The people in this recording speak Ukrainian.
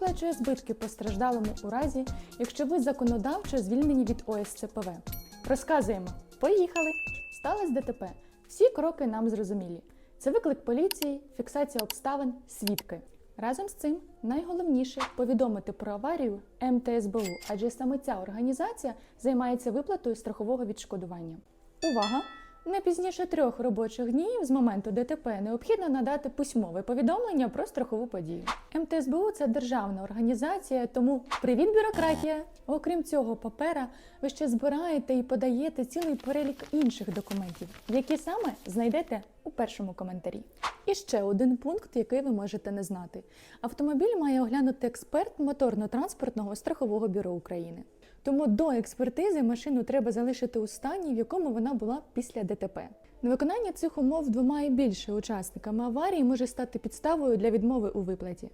виплачує збитки постраждалому у разі, якщо ви законодавчо звільнені від ОСЦПВ? Розказуємо. Поїхали! Сталося ДТП. Всі кроки нам зрозумілі. Це виклик поліції, фіксація обставин, свідки. Разом з цим найголовніше повідомити про аварію МТСБУ, адже саме ця організація займається виплатою страхового відшкодування. Увага! Не пізніше трьох робочих днів з моменту ДТП необхідно надати письмове повідомлення про страхову подію. МТСБУ це державна організація, тому привіт, бюрократія! Окрім цього папера, ви ще збираєте і подаєте цілий перелік інших документів, які саме знайдете у першому коментарі. І ще один пункт, який ви можете не знати: автомобіль має оглянути експерт моторно-транспортного страхового бюро України. Тому до експертизи машину треба залишити у стані, в якому вона була після ДТП. Невиконання цих умов двома і більше учасниками аварії може стати підставою для відмови у виплаті.